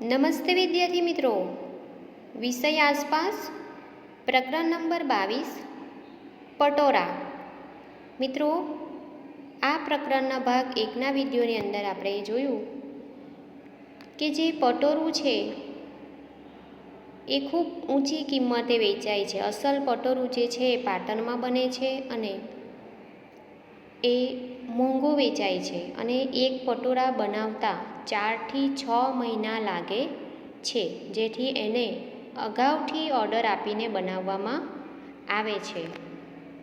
નમસ્તે વિદ્યાર્થી મિત્રો. વિષય આસપાસ પ્રકરણ નંબર બાવીસ, પટોરા. મિત્રો, આ પ્રકરણના ભાગ એકના વિડીયોની અંદર આપણે જોયું કે જે પટોરું છે, એ ખૂબ ઊંચી કિંમતે વેચાય છે. અસલ પટોરું જે છે, એ પાટણમાં બને છે અને એ મોંઘું વેચાય છે અને એક પટોળા બનાવતા ચારથી છ મહિના લાગે છે, જેથી એને અગાઉથી ઓર્ડર આપીને બનાવવામાં આવે છે.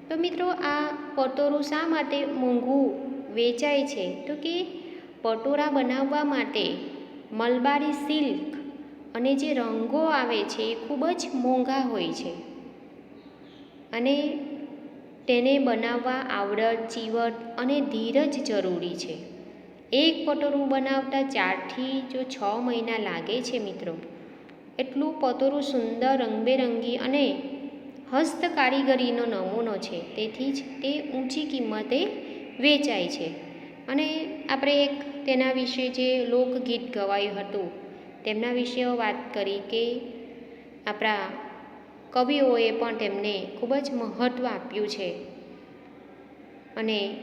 તો મિત્રો, આ પટોળું શા માટે મોંઘું વેચાય છે? તો કે પટોળા બનાવવા માટે મલબારી સિલ્ક અને જે રંગો આવે છે એ ખૂબ જ મોંઘા હોય છે. અને તેને બનાવવા આવડત, ચીવટ અને ધીરજ જરૂરી છે. એક પટોરું બનાવતા ચારથી જો છ મહિના લાગે છે મિત્રો. એટલું પટોરું સુંદર, રંગબેરંગી અને હસ્ત કારીગરીનો નમૂનો છે. તેથી જ તે ઊંચી કિંમતે વેચાય છે. અને આપણે એક તેના વિશે જે લોકગીત ગવાયું હતું, તેમના વિશે વાત કરી કે આપણા કવિઓએ પણ તેમને ખૂબ જ મહત્ત્વ આપ્યું છે. અને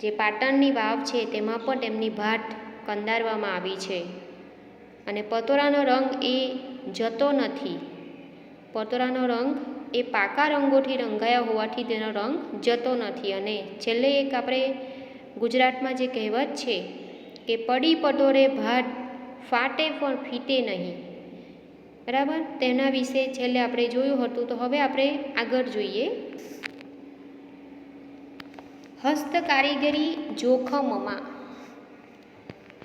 જે પાટણની વાવ છે તેમાં પણ તેમની ભાટ કંદારવામાં આવી છે. અને પતોરાનો રંગ એ જતો નથી. પતોરાનો રંગ એ પાકા રંગોથી રંગાયા હોવાથી તેનો રંગ જતો નથી. અને છેલ્લે એક આપણે ગુજરાતમાં જે કહેવત છે કે પડી પટોરે ભાટ ફાટે પણ ફીટે નહીં. બરાબર? તેના વિશે છેલ્લે આપણે જોયું હતું, તો હવે આપણે આગળ જોઈએ. હસ્તકારીગરી જોખમમાં.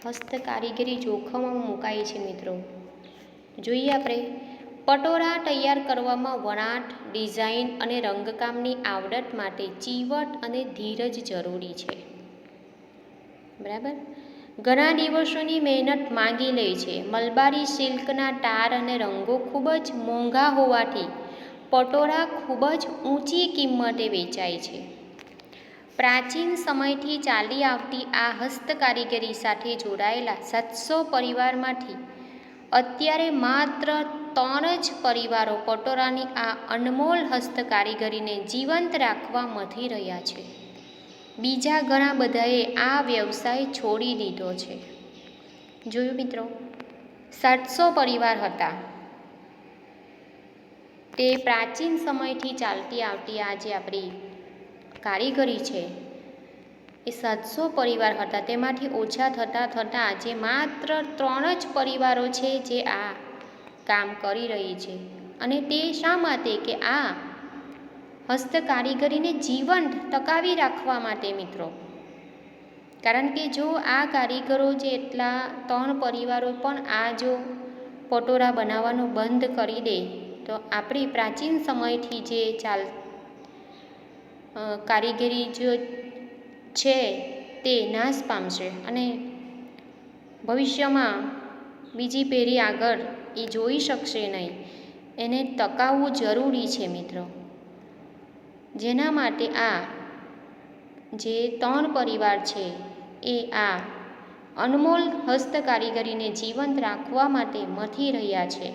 હસ્તકારીગરી જોખમમાં મુકાય છે મિત્રો. જોઈએ આપણે. પટોળા તૈયાર કરવામાં વણાટ, ડિઝાઇન અને રંગકામની આવડત માટે ચીવટ અને ધીરજ જરૂરી છે. બરાબર? ઘણા દિવસોની મહેનત માંગી લે છે. મલબારી સિલ્કના ટાર અને રંગો ખૂબ જ મોંઘા હોવાથી પટોળા ખૂબ જ ઊંચી કિંમતે વેચાય છે. પ્રાચીન સમયથી ચાલી આવતી આ હસ્તકારીગરી સાથે જોડાયેલા સાતસો પરિવારમાંથી અત્યારે માત્ર ત્રણ જ પરિવારો પટોળાની આ અનમોલ હસ્તકારીગરીને જીવંત રાખવા મથી રહ્યા છે. બીજા ઘણા બધાએ આ વ્યવસાય છોડી દીધો છે. જોયું મિત્રો? સાતસો પરિવાર હતા. તે પ્રાચીન સમયથી ચાલતી આવતી આ જે આપણી કારીગરી છે. એ સાતસો પરિવાર હતા. તેમાંથી ઓછા થતાં થતાં આજે માત્ર ત્રણ જ પરિવારો છે જે આ કામ કરી રહી છે. અને તે શા માટે? કે આ હસ્તકારીગરીને જીવંત ટકાવી રાખવા માટે મિત્રો. કારણ કે જો આ કારીગરો જે એટલા ત્રણ પરિવારો પણ આ જો પટોરા બનાવવાનું બંધ કરી દે, તો આપણી પ્રાચીન સમયથી જે ચાલ કારીગરી જો છે તે નાશ પામશે અને ભવિષ્યમાં બીજી પેઢી આગળ એ જોઈ શકશે નહીં. એને ટકાવવું જરૂરી છે મિત્રો. જેના માટે આ જે ત્રણ પરિવાર છે, એ આ અનમોલ હસ્તકારીગરીને જીવંત રાખવા માટે મથી રહ્યા છે.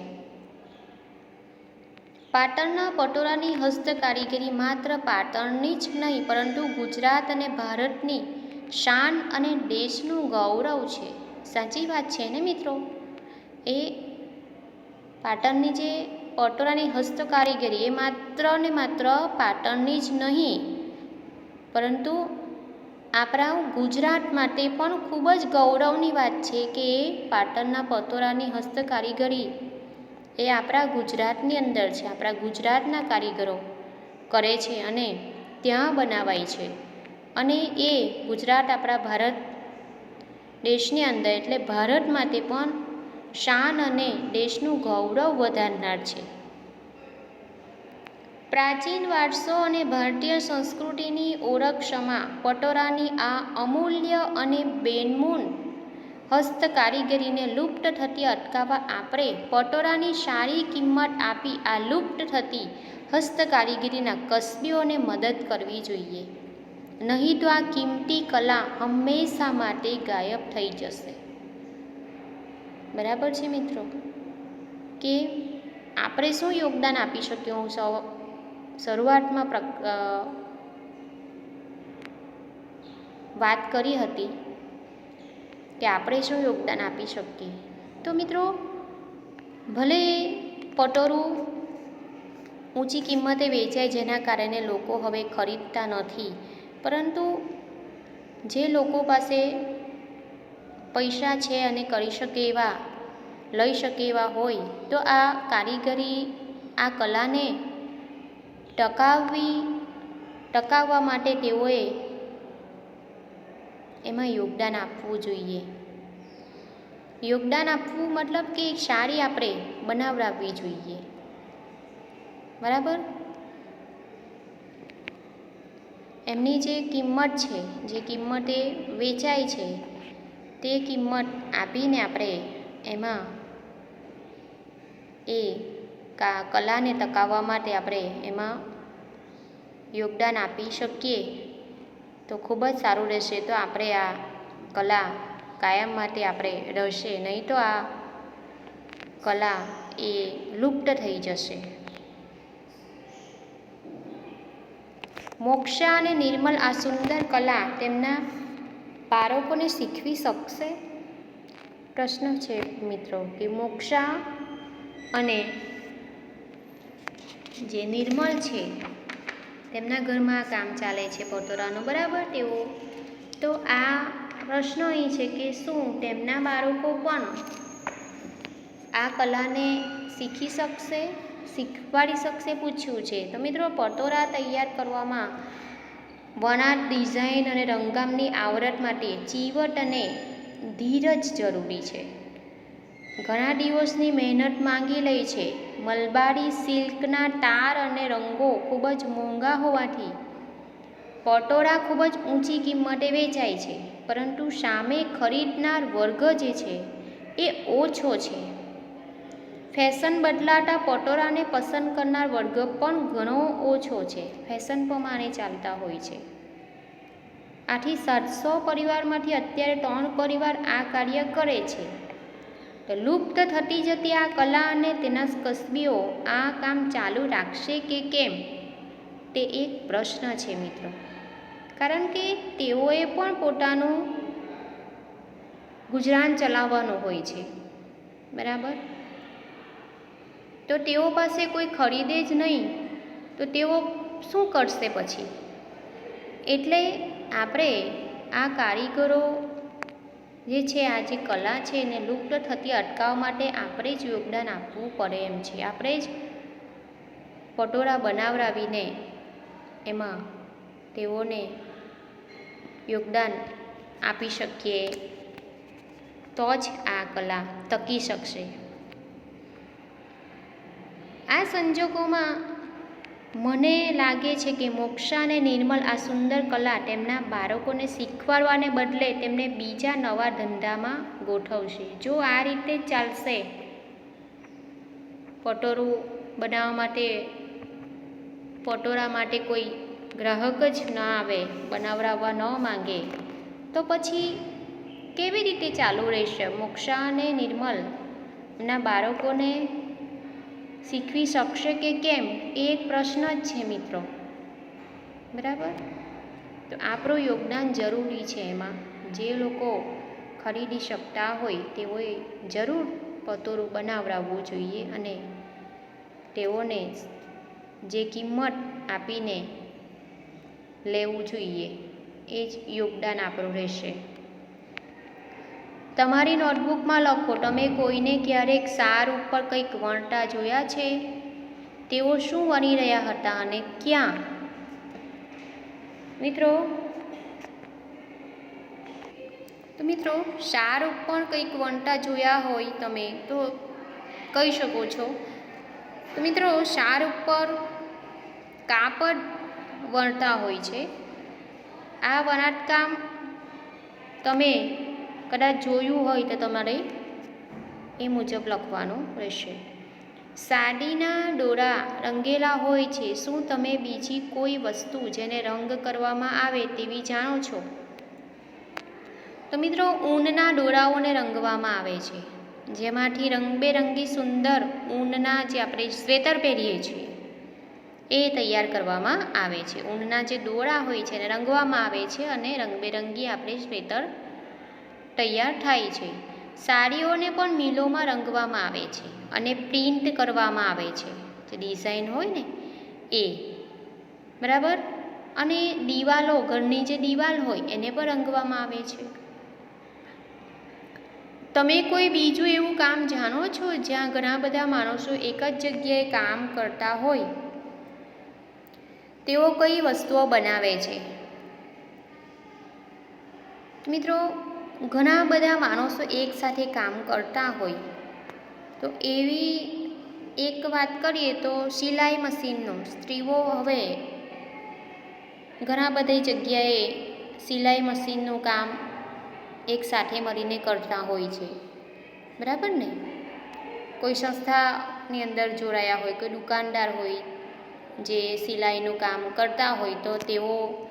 પાટણના પટોળાની હસ્તકારીગરી માત્ર પાટણની જ નહીં, પરંતુ ગુજરાત અને ભારતની શાન અને દેશનું ગૌરવ છે. સાચી વાત છે ને મિત્રો? એ પાટણની જે પટોળાની હસ્તકારીગરી એ માત્ર ને માત્ર પાટણની જ નહીં, પરંતુ આપણા ગુજરાત માટે પણ ખૂબ જ ગૌરવની વાત છે કે પાટણના પટોળાની હસ્તકારીગરી એ આપણા ગુજરાતની અંદર છે, આપણા ગુજરાતના કારીગરો કરે છે અને ત્યાં બનાવાય છે. અને એ ગુજરાત આપણા ભારત દેશની અંદર એટલે ભારત માટે પણ શાન અને દેશનું ગૌરવ વધારનાર છે. પ્રાચીન વારસો અને ભારતીય સંસ્કૃતિની ઓળખક્ષમા પટોરાની આ અમૂલ્ય અને બેનમૂન હસ્ત કારીગરીને લુપ્ત થતી અટકાવવા આપણે પટોરાની સારી કિંમત આપી આ લુપ્ત થતી હસ્તકારીગરીના કસબીઓને મદદ કરવી જોઈએ. નહીં તો આ કિંમતી કલા હંમેશા માટે ગાયબ થઈ જશે. બરાબર છે મિત્રો? કે આપણે શું યોગદાન આપી શકીએ? હું સૌ શરૂઆતમાં પ્ર વાત કરી હતી કે આપણે શું યોગદાન આપી શકીએ. તો મિત્રો, ભલે પટોરું ઊંચી કિંમતે વેચાય જેના કારણે લોકો હવે ખરીદતા નથી, પરંતુ જે લોકો પાસે પૈસા છે અને કરી શકે એવા, લઈ શકે એવા હોય, તો આ કારીગરી આ કલાને ટકાવવી, ટકાવવા માટે તેઓએ એમાં યોગદાન આપવું જોઈએ. યોગદાન આપવું મતલબ કે સારી આપણે બનાવડાવવી જોઈએ. બરાબર? એમની જે કિંમત છે, જે કિંમતે વેચાય છે તે કિંમત આપીને આપણે એમાં એ કા કલાને ટકાવવા માટે આપણે એમાં યોગદાન આપી શકીએ. તો ખૂબ જ સારું રહેશે. તો આપણે આ કલા કાયમ માટે આપણે રહેશે. નહીં તો આ કલા એ લુપ્ત થઈ જશે. મોક્ષા અને નિર્મલ આ સુંદર કલા તેમના બાળકોને શીખવી શકશે? પ્રશ્ન છે મિત્રો કે મોક્ષા અને જે નિર્મળ છે, તેમના ઘરમાં કામ ચાલે છે પટોરાનું બરાબર? તેઓ? તો આ પ્રશ્ન એ છે કે શું તેમના બાળકો પણ આ કલાને શીખી શકશે, શીખવાડી શકશે? પૂછ્યું છે. તો મિત્રો પટોરા તૈયાર કરવામાં વણાટ ડિઝાઇન અને રંગકામની આવરત માટે ચીવટ અને ધીરજ જરૂરી છે. ઘણા દિવસની મહેનત માંગી લે છે. મલબારી, સિલ્કના તાર અને રંગો ખૂબ જ મોંઘા હોવાથી પટોળા ખૂબ જ ઊંચી કિંમતે વેચાય છે, પરંતુ સામે ખરીદનાર વર્ગ જે છે, એ ઓછો છે. ફેશન બદલાતા પટોળાને પસંદ કરનાર વર્ગ પણ ઘણો ઓછો છે. ફેશન પ્રમાણે ચાલતા હોય છે. આથી સાતસો પરિવારમાંથી અત્યારે ત્રણ પરિવાર આ કાર્ય કરે છે. તો લુપ્ત થતી જતી આ કલા અને તેના કસબીઓ આ કામ ચાલુ રાખશે કે કેમ? તે એક પ્રશ્ન છે મિત્રો. કારણ કે તેઓએ પણ પોતાનું ગુજરાન ચલાવવાનું હોય છે. બરાબર? તો તેઓ પાસે કોઈ ખરીદે જ નહીં. તો તેઓ શું કરશે પછી? એટલે આપણે આ કારીગરો જે છે, આ જે કલા છે, એને લુપ્ત થતી અટકાવવા માટે આપણે જ યોગદાન આપવું પડે એમ છે. આપણે જ પટોળા બનાવડાવીને એમાં તેઓને યોગદાન આપી શકીએ. તો જ આ કલા ટકી શકશે. આ સંજોગોમાં મને લાગે છે કે મોક્ષા અને નિર્મલ આ સુંદર કલા તેમના બાળકોને શીખવાડવાને બદલે તેમને બીજા નવા ધંધામાં ગોઠવશે. જો આ રીતે ચાલશે, પટોરું બનાવવા માટે, પટોરા માટે કોઈ ગ્રાહક જ ન આવે બનાવડાવવા ન માંગે, તો પછી કેવી રીતે ચાલુ રહેશે? મોક્ષા અને નિર્મલ એમના બાળકોને શીખવી શકશે કે કેમ? એ એક પ્રશ્ન જ છે મિત્રો. બરાબર? તો આપણું યોગદાન જરૂરી છે એમાં. જે લોકો ખરીદી શકતા હોય તેઓએ જરૂર પતોરું બનાવડાવવું જોઈએ અને તેઓને જે કિંમત આપીને લેવું જોઈએ. એ જ યોગદાન આપણું રહેશે. તમારી નોટબુકમાં લખો, તમે કોઈને ક્યારેક સાર ઉપર કંઈક વણતા જોયા છે? તેઓ શું વણી રહ્યા હતા અને ક્યાં? મિત્રો, તો મિત્રો, સાર ઉપર કંઈક વણતા જોયા હોય તમે તો કહી શકો છો. તો મિત્રો, સાર ઉપર કાપડ વણતા હોય છે. આ વણાટકામ તમે કદાચ જોયું હોય તો તમારે એ મુજબ લખવાનું રહેશે. સાડીના દોરા રંગેલા હોય છે. શું તમે બીજી કોઈ વસ્તુ જેને રંગ કરવામાં આવે તેવી જાણો છો? તો મિત્રો, ઊનના દોરાઓને રંગવામાં આવે છે. જેમાંથી રંગબેરંગી સુંદર ઊનના જે આપણે સ્વેટર પહેરીએ છીએ, એ તૈયાર કરવામાં આવે છે. ઊનના જે દોરા હોય છે એને રંગવામાં આવે છે અને રંગબેરંગી આપણે સ્વેટર તૈયાર થાય છે. સાડીઓને પણ મિલોમાં રંગવામાં આવે છે અને પ્રિન્ટ કરવામાં આવે છે. જે ડિઝાઇન હોય ને, એ. બરાબર? અને દિવાલો, ઘરની જે દિવાલ હોય એને પણ રંગવામાં આવે છે. તમે કોઈ બીજું એવું કામ જાણો છો જ્યાં ઘણા બધા માણસો એક જ જગ્યાએ કામ કરતા હોય? તેઓ કઈ વસ્તુઓ બનાવે છે? મિત્રો ઘણા બધા માણસો એકસાથે કામ કરતા હોય. તો એવી એક વાત કરીએ તો સિલાઈ મશીનનો, સ્ત્રીઓ હવે ઘણા બધી જગ્યાએ સિલાઈ મશીનનું કામ એકસાથે મળીને કરતા હોય છે. બરાબર ને? કોઈ સંસ્થાની અંદર જોડાયા હોય, કોઈ દુકાનદાર હોય જે સિલાઈનું કામ કરતા હોય તો તેઓ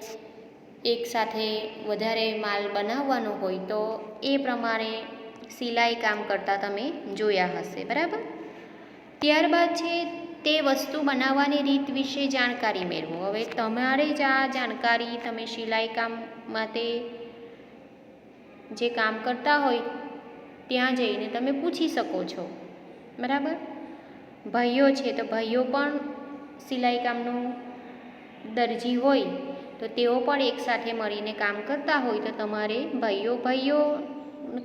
એકસાથે વધારે માલ બનાવવાનો હોય તો એ પ્રમાણે સિલાઈ કામ કરતા તમે જોયા હશે, બરાબર? ત્યારબાદ છે તે વસ્તુ બનાવવાની રીત વિશે જાણકારી મેળવો. હવે તમારે જ આ જાણકારી તમે સિલાઈ કામ માટે જે કામ કરતા હોય ત્યાં જઈને તમે પૂછી શકો છો, બરાબર? ભાઈઓ છે તો ભાઈઓ પણ સિલાઈ કામનું દરજી હોય તો તેઓ પણ એકસાથે મળીને કામ કરતા હોય તો તમારે ભાઈઓ ભાઈઓ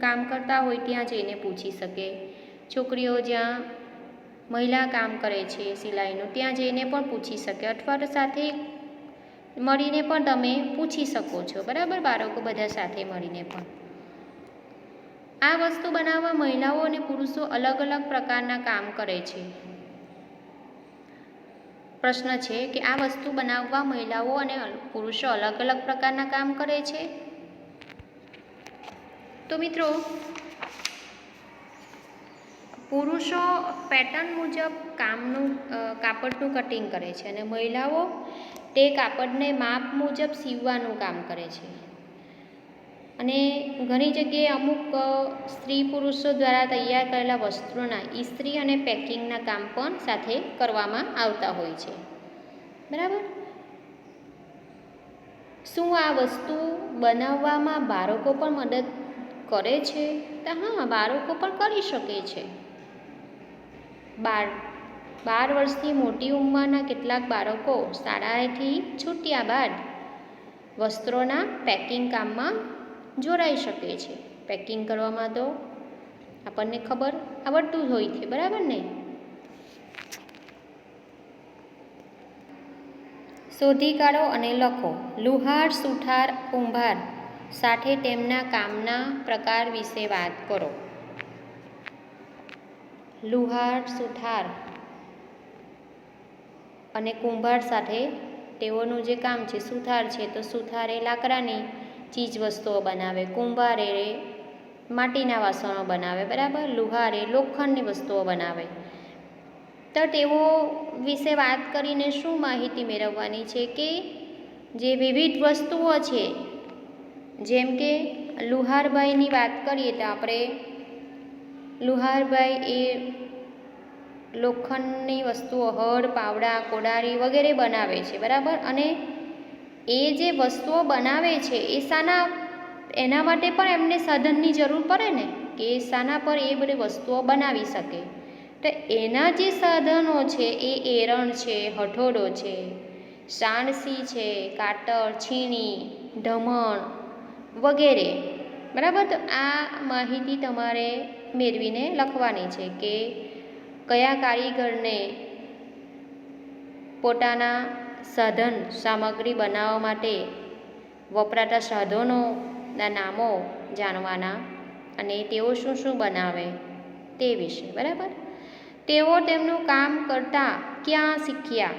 કામ કરતા હોય ત્યાં જઈને પૂછી શકે. છોકરીઓ જ્યાં મહિલા કામ કરે છે સિલાઈનું ત્યાં જઈને પણ પૂછી શકે અથવા તો સાથે મળીને પણ તમે પૂછી શકો છો. બરાબર? બાળકો બધા સાથે મળીને પણ. આ વસ્તુ બનાવવા મહિલાઓ અને પુરુષો અલગ અલગ પ્રકારના કામ કરે છે. પ્રશ્ન છે કે આ વસ્તુ બનાવવા મહિલાઓ અને પુરુષો અલગ અલગ પ્રકારના કામ કરે છે? તો મિત્રો, પુરુષો પેટર્ન મુજબ કામનું કાપડનું કટિંગ કરે છે અને મહિલાઓ તે કાપડને માપ મુજબ સીવવાનું કામ કરે છે. અને ઘણી જગ્યાએ અમુક સ્ત્રી પુરુષો દ્વારા તૈયાર કરેલા વસ્ત્રોના ઇસ્ત્રી અને પેકિંગના કામ પણ સાથે કરવામાં આવતા હોય છે. બરાબર? શું આ વસ્તુ બનાવવામાં બાળકો પણ મદદ કરે છે? તો હા, બાળકો પણ કરી શકે છે. બાર બાર વર્ષથી મોટી ઉંમરના કેટલાક બાળકો શાળાએથી છૂટ્યા બાદ વસ્ત્રોના પેકિંગ કામમાં જોડાઈ શકે છે. પેકિંગ કરવામાં તો આપણને ખબર આવડતું જ હોય છે, બરાબર ને? શોધી કાઢો અને લખો, લુહાર સુથાર કુંભાર સાથે તેમના કામના પ્રકાર વિશે વાત કરો. લુહાર સુથાર અને કુંભાર સાથે તેઓનું જે કામ છે, સુથાર છે, તો સુથાર એ લાકડાની ચીજ વસ્તુઓ બનાવે, કુંભાર એ માટીના વાસણો બનાવે, બરાબર? લુહાર એ લોખંડની વસ્તુઓ બનાવે. તો તેઓ વિશે વાત કરીને શું માહિતી મેળવવાની છે કે જે વિવિધ વસ્તુઓ છે? જેમ કે લુહારભાઈની વાત કરીએ તો આપણે લુહારભાઈ એ લોખંડની વસ્તુઓ હળ, પાવડા, કોડારી વગેરે બનાવે છે, બરાબર? અને એ જે વસ્તુઓ બનાવે છે, એ શાના એના માટે પણ એમને સાધનની જરૂર પડે ને? કે શાના પર એ બધી વસ્તુઓ બનાવી શકે. તો એના જે સાધનો છે, એ એરણ છે હઠોડો છે, સાણસી છે, કાતર, છીણી ઢમણ વગેરે. બરાબર? તો આ માહિતી તમારે મેળવીને લખવાની છે કે કયા કારીગરને પોતાના સાધન, સામગ્રી બનાવવા માટે વપરાતા સાધનોના નામો જાણવાના અને તેઓ શું શું બનાવે તે વિશે, બરાબર? તેઓ તેમનું કામ કરતા ક્યાં શીખ્યા?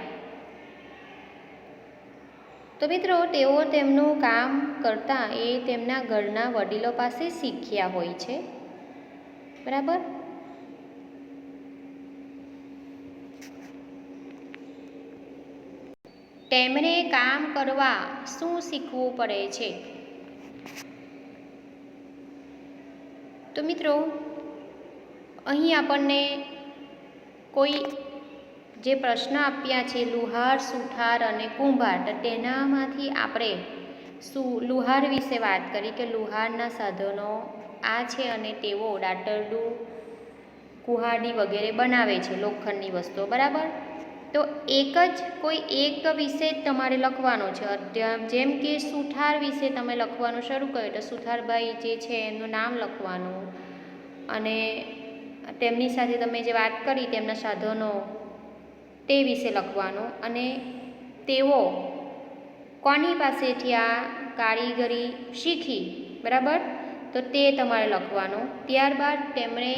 તો મિત્રો, તેઓ તેમનું કામ કરતા એ તેમના ઘરના વડીલો પાસે શીખ્યા હોય છે, બરાબર? તેમણે કામ કરવા શું શીખવું પડે છે? તો મિત્રો, અહીં આપણને કોઈ જે પ્રશ્ન આપ્યા છે, લુહાર, સુથાર અને કુંભાર, તો તેનામાંથી આપણે શું, લુહાર વિશે વાત કરી કે લુહારના સાધનો આ છે અને તેઓ દાટરડું કુહાડી વગેરે બનાવે છે, લોખંડની વસ્તુઓ, બરાબર? તો એક જ કોઈ એક વિષય તમારે લખવાનો છે. જેમ કે સુથાર વિશે તમે લખવાનું શરૂ કર્યું, તો સુથારભાઈ જે છે એમનું નામ લખવાનું. અને તેમની સાથે તમે જે વાત કરી, તેમના સાધનો તે વિશે લખવાનું. અને તેઓ કોની પાસેથી આ કારીગરી શીખી, બરાબર? તો તે તમારે લખવાનું. ત્યારબાદ તેમણે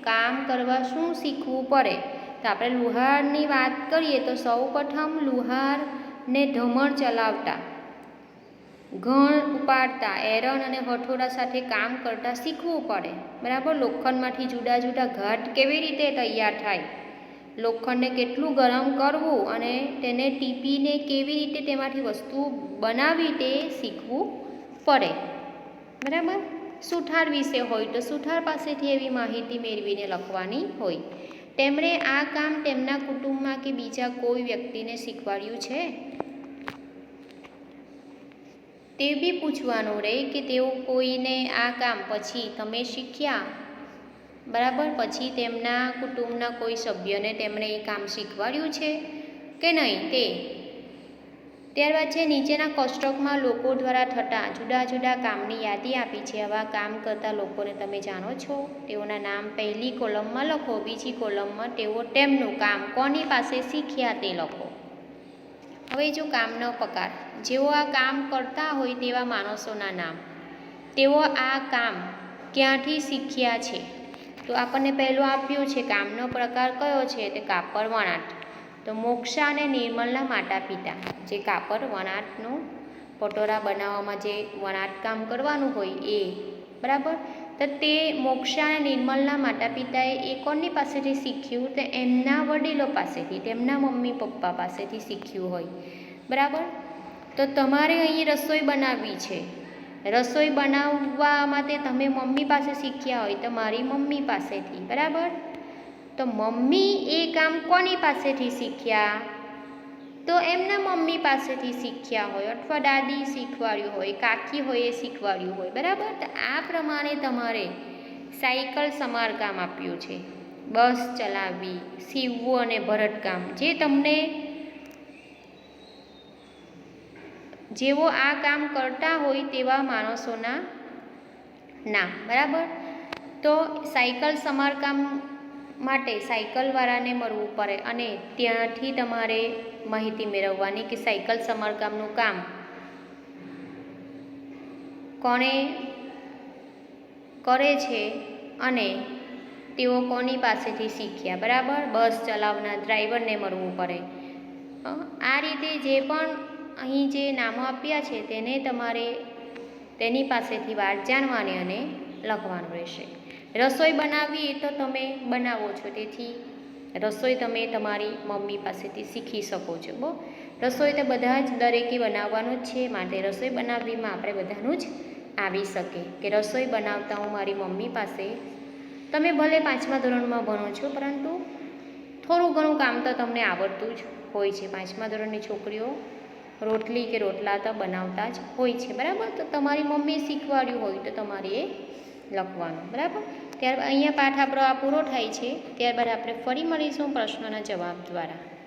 કામ કરવા શું શીખવું પડે? તો આપણે લુહારની વાત કરીએ તો સૌ પ્રથમ લુહારને ધમણ ચલાવતા. ઘણ ઉપાડતા, એરન અને હઠોડા સાથે કામ કરતા શીખવું પડે. બરાબર? લોખંડમાંથી જુદા જુદા ઘાટ કેવી રીતે તૈયાર થાય? લોખંડને કેટલું ગરમ કરવું અને તેને ટીપીને કેવી રીતે તેમાંથી વસ્તુ બનાવી તે શીખવું પડે. બરાબર? સુથાર વિશે હોય તો સુથાર પાસેથી એવી માહિતી મેળવીને લખવાની હોય. તેમણે આ કામ તેમના કુટુંબમાં કે બીજા કોઈ વ્યક્તિને શીખવાડ્યું છે? તે બી પૂછવાનું રહે કે તેઓ કોઈને આ કામ પછી તમે શીખ્યા? બરાબર, પછી તેમના કુટુંબના કોઈ સભ્યને તેમણે એ કામ શીખવાડ્યું છે કે નહીં તે? ત્યારબાદ છે, નીચેના કોષ્ટકમાં લોકો દ્વારા થતા જુદા જુદા કામની યાદી આપી છે. આવા કામ કરતા લોકોને તમે જાણો છો? તેઓના નામ પહેલી કોલમમાં લખો, બીજી કોલમમાં તેઓ તેમનું કામ કોની પાસે શીખ્યા તે લખો. હવે જો કામનો પ્રકાર જેઓ આ કામ કરતા હોય તેવા માણસોના નામ. તેઓ આ કામ ક્યાંથી શીખ્યા છે? તો આપણને પહેલું આપ્યું છે, કામનો પ્રકાર કયો છે? તે કાપડ વણાટ. તો મોક્ષા અને નિર્મલના માતા પિતા, જે કાપડ, વણાટનું પટોરા બનાવવામાં જે વણાટ કામ કરવાનું હોય એ, બરાબર? તો તે મોક્ષા અને નિર્મલના માતા પિતાએ એ કોની પાસેથી શીખ્યું? તો એમના વડીલો પાસેથી, તેમના મમ્મી પપ્પા પાસેથી શીખ્યું હોય, બરાબર? તો તમારે અહીં રસોઈ બનાવવી છે. રસોઈ બનાવવા માટે તમે મમ્મી પાસે શીખ્યા હોય તો મારી મમ્મી પાસેથી, બરાબર? તો મમ્મી એ કામ કોની પાસેથી શીખ્યા? તો એમના મમ્મી પાસેથી શીખ્યા હોય અથવા દાદી શીખવાડ્યું હોય, કાકી હોય એ શીખવાડ્યું હોય, બરાબર? તો આ પ્રમાણે તમારે સાયકલ સમારકામ આપ્યું છે. બસ ચલાવવી સીવવું અને ભરતકામ, જે તમને જેઓ આ કામ કરતા હોય તેવા માણસોના ના બરાબર? તો સાયકલ સમારકામ માટે સાયકલવાળાને મળવું પડે અને ત્યાંથી તમારે માહિતી મેળવવાની કે સાયકલ સમારકામનું કામ. કોણે કરે છે અને તેઓ કોની પાસેથી શીખ્યા, બરાબર? બસ ચલાવનાર ડ્રાઈવરને મળવું પડે. આ રીતે જે પણ અહીં જે નામો આપ્યા છે, તેને તમારે તેની પાસેથી વાત જાણવાની અને લખવાનું રહેશે. રસોઈ બનાવવી એ તો તમે બનાવો છો, તેથી રસોઈ તમે તમારી મમ્મી પાસેથી શીખી શકો છો, બો. રસોઈ તો બધા જ દરેકે બનાવવાનું જ છે, માટે રસોઈ બનાવવીમાં આપણે બધાનું જ આવી શકે કે રસોઈ બનાવતા હું મારી મમ્મી પાસે તમે ભલે પાંચમા ધોરણમાં ભણો છો, પરંતુ થોડું ઘણું કામ તો તમને આવડતું જ હોય છે. પાંચમા ધોરણની છોકરીઓ રોટલી કે રોટલા તો બનાવતા જ હોય છે, બરાબર? તો તમારી મમ્મીએ શીખવાડ્યું હોય તો તમારે એ લખવાનું, બરાબર? ત્યારબાદ અહીંયા પાઠ આપણો આ પૂરો થાય છે. ત્યારબાદ આપણે ફરી મળીશું પ્રશ્નોના જવાબ દ્વારા.